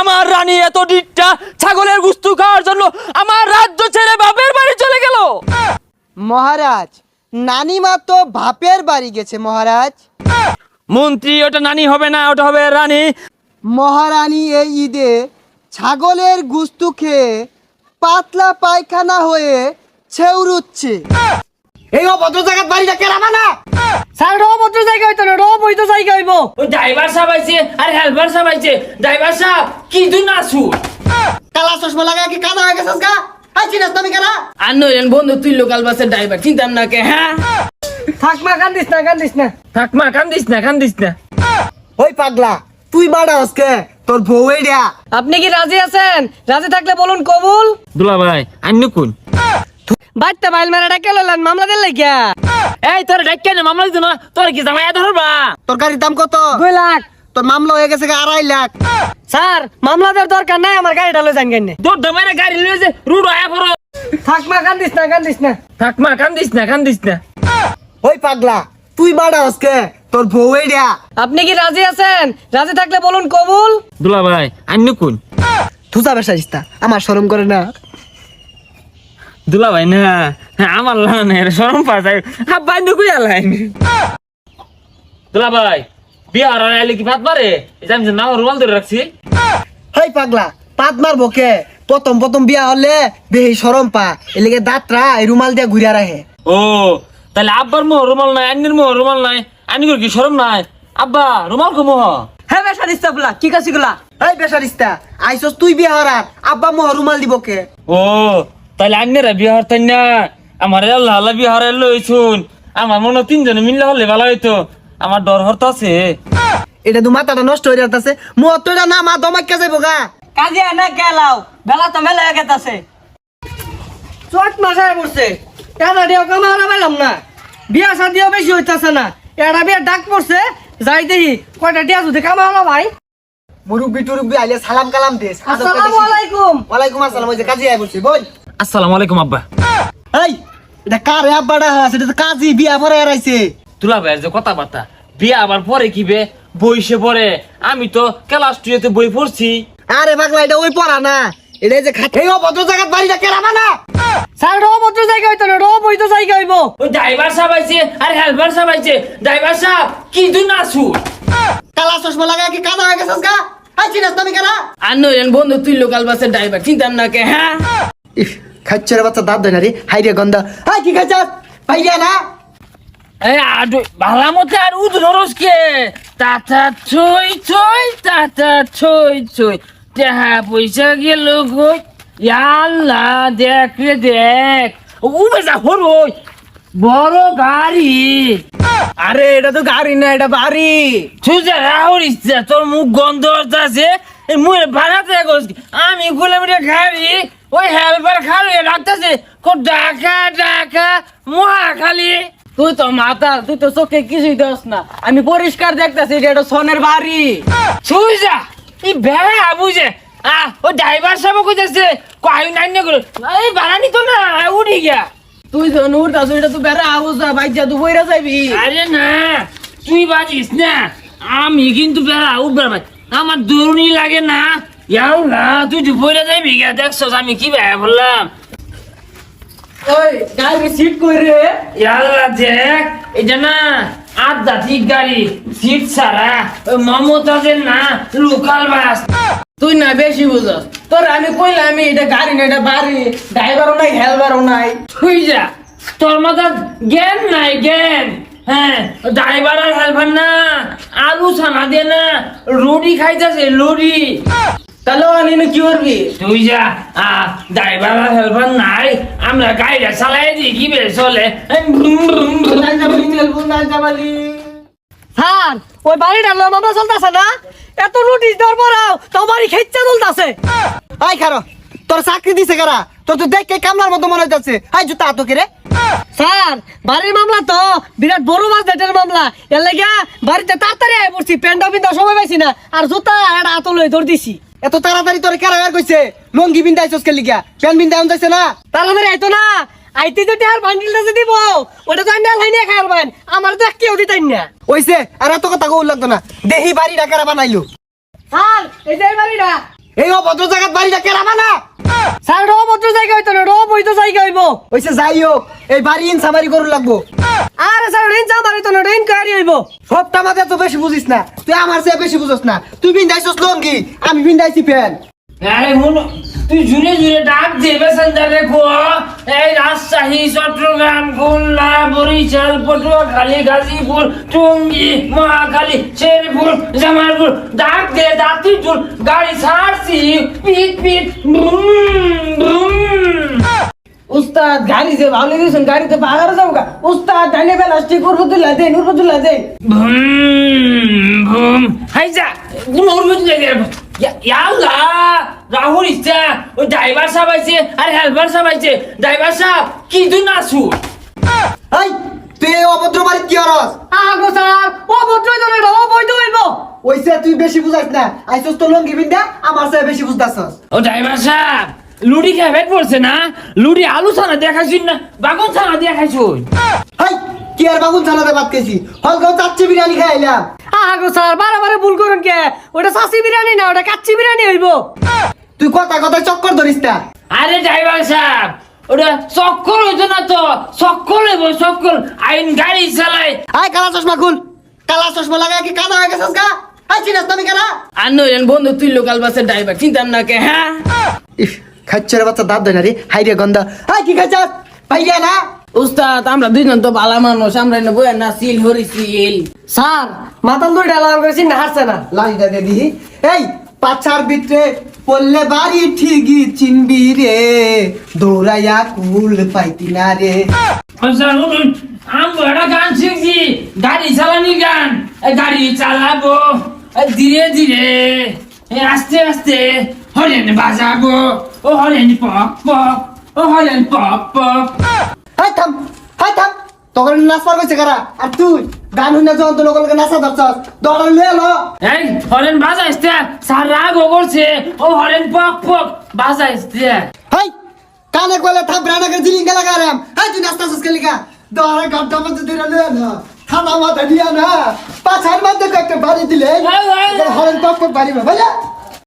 আমার রানী এত ডিটটা ছাগলের গুস্তু খাওয়ার জন্য আমার রাজ্য ছেড়ে বাপের বাড়ি চলে গেল। মহারাজ নানিমা তো বাপের বাড়ি গেছে মহারাজ। মন্ত্রী ওটা নানি হবে না ওটা হবে রানী। মহারানী এই ঈদে ছাগলের গুস্তু খেয়ে পাতলা পায়খানা হয়ে ছেউরুচ্ছে এই অভদ্র জায়গার বাড়িটা কেরামা না স্যার রো পত্র জায়গা হইতো না রো বইতো জায়গা হইব। ওই ড্রাইভার সাহেব আইছে আর হেল্পার সাহেব আইছে। ড্রাইভার সাহেব কি দু নাসু কালা চশমা লাগায় কি কানা হয়ে গেছিস গা? আই না আমি কেনা? আর নইলেন বন্ধু তুই লোকাল বাসের ড্রাইভার চিন্তাম না কে হ্যাঁ? থাক কান্দিস না কান্দিস না। থাক মা কান্দিস না কান্দিস না। ওই পাগলা তুই বাড়া আজকে তোর বউ এইডা। আপনি কি রাজি আছেন? রাজি থাকলে বলুন কবুল। দুলা ভাই আন্য কোন? বাচ্চা বাইল মেরে ডাকে লইলেন মামলা দিল লাগিয়া। এই তোর ডাক্কে না মামলা দিত না তোর কি জামাই ধরবা তোর গাড়ির দাম কত? দুই লাখ। তোর মামলা হয়ে গেছে আড়াই লাখ। স্যার মামলা দেওয়ার দরকার নাই আমার গাড়িটা লই যান কেন তোর দামাই গাড়ি লয়েছে রুড আয়া পড়ো। থাক মা কান্দিস না কান্দিস না। থাক মা কান্দিস না কান্দিস না। ওই পাগলা তুই বাড়া আজকে তোর বউ এইডা আপনি কি রাজি আছেন? রাজি থাকলে বলুন কবুল। দুলা ভাই আন্য কোন থুসা বেসাইস্তা আমার শরম করে না। দুলা ভাই না হ্যাঁ, আমার লানের সরম পা যায় হাব্বা আন্য কই আলাইন দুলা ভাই বিহার আর আইলে কি ভাত মারে? এই যে নাও রুমাল ধরে রাখছি। হেই পাগলা পাত মার বকে প্রথম প্রথম বিয়া হলে বেহি শরম পা এলিগে দাঁতরা এই রুমাল দিয়ে ঘুরিয়া রাখে। ও তাহলে আব্বার মোহ রুমাল নাই আন্নির মোহ রুমাল নাই আন্নি কি শরম নাই? আব্বা রুমাল কো মোহ? হ্যাঁ বেশা দিস্তাগুলা কি কাছিগুলা এই বেসারিস্তা আইসস তুই বিয়া হরার আব্বা মোহ রুমাল দিব কে? ও তাহলে আন্নেরা বিহার তাই না? আমার আল্লাহ আল্লাহ বিহার লইছুন। আমার মনে হয় তিনজনে মিললে হলে ভালো হইতো। আমার ডর হরত আছে। এটা তো মাথাটা নষ্ট হয়ে যাচ্ছে মোহ তো এটা না মা দমাক্কা যাইব গা। কাজে না গেলাও। বেলা তো মেলা গেতাছে। চট মাসায় পড়ছে। এটা দিও কামারা পেলাম না। বিয়া শাদিও বেশি হইতাছে না। এটা বিয়া ডাক পড়ছে। যাই দেখি কয়টা দিয়া যদি কামালা ভাই। মুরব্বি টুরব্বি আইলে সালাম কালাম দিস আসসালামু আলাইকুম। ওয়ালাইকুম আসসালাম ওই যে কাজী আই বলছি বল। আসসালামু আলাইকুম আব্বা। এই এটা কার আব্বাটা? আছে এটা তো কাজী বিয়া পরে আইছে তুলা ভাইয়ের যে কথাবার্তা বিয়ে আবার পরে কি বে? বইসে পরে আমি তো ক্লাস টুয়েতে বই পড়ছি। আরে পাগলা এটা ওই পড়া না। এটা যে অভদ্র জায়গার বাড়িটা কেরামা না স্যার রো পত্র জায়গা হইতো না রো বইতো জায়গা হইব। ওই ড্রাইভার সাহেব আইছে আর হেল্পার সাহেব আইছে। ড্রাইভার সাহেব কি দু নাসু কালা চশমা লাগায় কি হয়ে গেছিস গা না আর নইলেন বন্ধু তুই লোকাল বাসের ড্রাইভার চিন্তাম না কে হ্যাঁ? ইস খাচ্ছের বাচ্চা দাঁত দেয় না রে। হাই রে গন্ধ। হাই কি খাচ্ছাস? পাইয়া না? এই আডু ভালা মতে আর উদ নরস কে? তাতা ছই ছই তাতা ছই ছই। টাকা পয়সা গেল কই? আল্লাহ দেখ রে দেখ। উবে যা হরই বড় গাড়ি। আরে এটা তো গাড়ি না এটা বাড়ি। সুজা রাহুল ইচ্ছা তোর মুখ গন্ধ আছে মুখে ভাড়াতে গোস আমি কিলোমিটার গাড়ি ওই হেল্পার খালি রাখতেছে ডাকা ডাকা মহাখালী তুই তো মাথা তুই তো চোখে কিছুই দোস না। আমি পরিষ্কার দেখতেছি এটা একটা সনের বাড়ি। সুজা এই বেড়া বুঝে। আহ ও ড্রাইভার সাহেব কইতেছে কই নাই না করে এই ভাড়া নিত না উঠি গিয়া। তুই তো নূর দাস এটা তো বেড়া অবস্থা বাইজা তুই বইরা যাইবি। আরে না তুই বাজিস না আমি কিন্তু বেড়া উঠবার ভাই। আমার দৌড়নি লাগে না। ইয়াও না তুই যাইবি গিয়া দেখছস আমি কি বললাম। ওই গাড়ি সিট কই রে? ইয়াল্লা দেখ এটা না আধ্যাত্মিক গাড়ি সিট ছাড়া। ওই মমতাজের না লোকাল বাস তুই না বেশি বুঝস। তোর আমি কইলাম আমি এটা গাড়ি না এটা বাড়ি ড্রাইভারও নাই হেলবারও নাই। তুই যা তোর মাথা জ্ঞান নাই জ্ঞান। হ্যাঁ ড্রাইভার আর হেল্পার না আলু ছানা দিয়ে না রুটি খাইতেছে লুডি। তাহলে আনি না কি করবি? তুই যা। ড্রাইভার হেল্পার নাই। আমরা গাড়িটা চালাই দিই কি বে চলে স্যার ওই বাড়িটা লো মামলা চলতেছে না? এত নোটিশ দেওয়ার পরাও তো বাড়ি খেচ্চা চলতেছে। আই খারো তোর চাকরি দিছে কারা? তোর তো দেখে কামলার মতো মনে হইতাছে। হাই জুতা আতো কে রে। স্যার বাড়ির মামলা তো বিরাট বড় মাছ ডেটের মামলা। এর লাগিয়া বাড়িতে তাড়াতাড়ি আয় পড়ছি প্যান্টা পিন্টা সময় পাইছি না। আর জুতা একটা হাত লই ধর দিছি। এত তাড়াতাড়ি তোর কেরা বের কইছে লঙ্গি বিন্দা আইছস কে লিগা প্যান বিন্দা আন যাইছে না? তাড়াতাড়ি আইতো না। আইতে তো টিয়ার বান্ডিলটা যে দিব ওটা তো আমি আলাই নিয়ে খাইবার বান। আমার তো কেউ দিতাই না। ওইছে আর এত কথা কও লাগতো না। দেহি বাড়ি ডাকারা বানাইলো। স্যার এই যে বাড়িটা। এই অভদ্র জায়গাত বাড়িটা কেরাবা না? স্যার রো ভদ্র জায়গা হইতো না রো বৈধ জায়গা হইব। ওইসে যাই হোক এই বাড়ি ইনসামারি করু লাগবো। আরে স্যার রেঞ্জ বাড়ি তো না রেঞ্জ কারি হইব। সবটা মাঝে তো বেশি বুঝিস না তুই আমার চেয়ে বেশি বুঝস না। তুই বিন্দাইছিস লঙ্গি আমি বিন্দাইছি ফ্যান। আরে হুন তুই জুড়ে জুড়ে ডাক দে প্যাসেঞ্জার রেখো এই রাজশাহী চট্টগ্রাম খুলনা বরিশাল পটুয়াখালী গাজীপুর টঙ্গী মহাখালী শেরপুর জামালপুর ডাক দে দাঁতুই তোর গাড়ি ছাড়ছি পিট পিট বুম বুম উস্তাদ গাড়ি যে ভালো দিয়েছেন গাড়িতে বাগারে যাব গা উস্তাদ ডাইনে বেলা ঠিক করব তুলা দেন উর্বো তুলা দেন বুম বুম হাই যা তুমি ওর মধ্যে লেগে ইয়াল্লা রাহুল ইচ্ছা ওই ড্রাইভার সাহেব আইছে আর হেল্পার সাহেব আইছে। ড্রাইভার সাহেব কি তুই নাচু এই তুই এই অভদ্র বাড়ি কি হরস আগো স্যার ও ভদ্র হইতো না ও বৈধ হইব। ওইসে তুই বেশি বুঝাস না। আইসস তো লঙ্গি বিন্দা আমার চেয়ে বেশি বুঝতাছস। ও ড্রাইভার সাহেব লুডি খেয়ে পেট পড়ছে না? লুডি আলু ছানা দেখাইছুন না? বাগুন ছানা দেখাইছুন হাই কি আর বাবুল ছানাতে ভাত খেয়েছি হলগাঁও চাচ্ছি বিরিয়ানি খাইলাম আগো স্যার বারে বারে ভুল করুন কে? ওটা সাসি বিরিয়ানি না ওটা কাচ্চি বিরিয়ানি হইব। তুই কথা কথা চক্কর ধরিস তা। আরে ড্রাইভার সাহেব ওটা চক্কর হইতো না তো চক্কর হইব চক্কর। আইন গাড়ি চালায়। আয় কালা চশমা খুল। কালা চশমা লাগায় কি কানা হয়ে গেছিস গা? আই চিনাস তুমি কানা। আর নইলেন বন্ধু তুই লোকাল বাসের ড্রাইভার চিন্তাম না কে হ্যাঁ? ইস বাচ্চা দাঁত দেয় না রে হাই রে গন্ধ। হাই কি খাচ্ছাস? ভাইয়া না। উস্তাদ আমরা দুইজন তো ভালো মানুষ আমরা এনে না সিল হরি সিল। স্যার মাতাল দুই ডালা করে চিন্তা হারছে না। লাইটা দে দিহি। এই পাছার ভিতরে পড়লে বাড়ি ঠিকই চিনবি রে। দৌড়াইয়া কুল পাইতি না রে। আচ্ছা আমি একটা গান শিখছি। গাড়ি চালানি গান। গাড়ি চালাবো ধীরে ধীরে। আস্তে আস্তে হরেন বাজাবো। ও হরেন পক পক ও হরেন পক পক হাই থাম হাই থাম। তখন নাচ পার কইছে কারা? আর তুই? গান শুনে যখন তোর লোকের নাচা ধরছস দৌড়ান লয়ে লো। এই হরেন বাজাইছে সার রাগ করছে। ও হরেন পক পক বাজাইছে হাই কানে কইলে থাম রানা করে জিলিং গেলা গারাম হাই তুই নাচতা সস কেলিকা দৌড়া ঘণ্টা মধ্যে দিরা লো থানা মাথা দিয়া না। পাছার মধ্যে একটা বাড়ি দিলে। হরেন পক পক বাড়ি ভাইয়া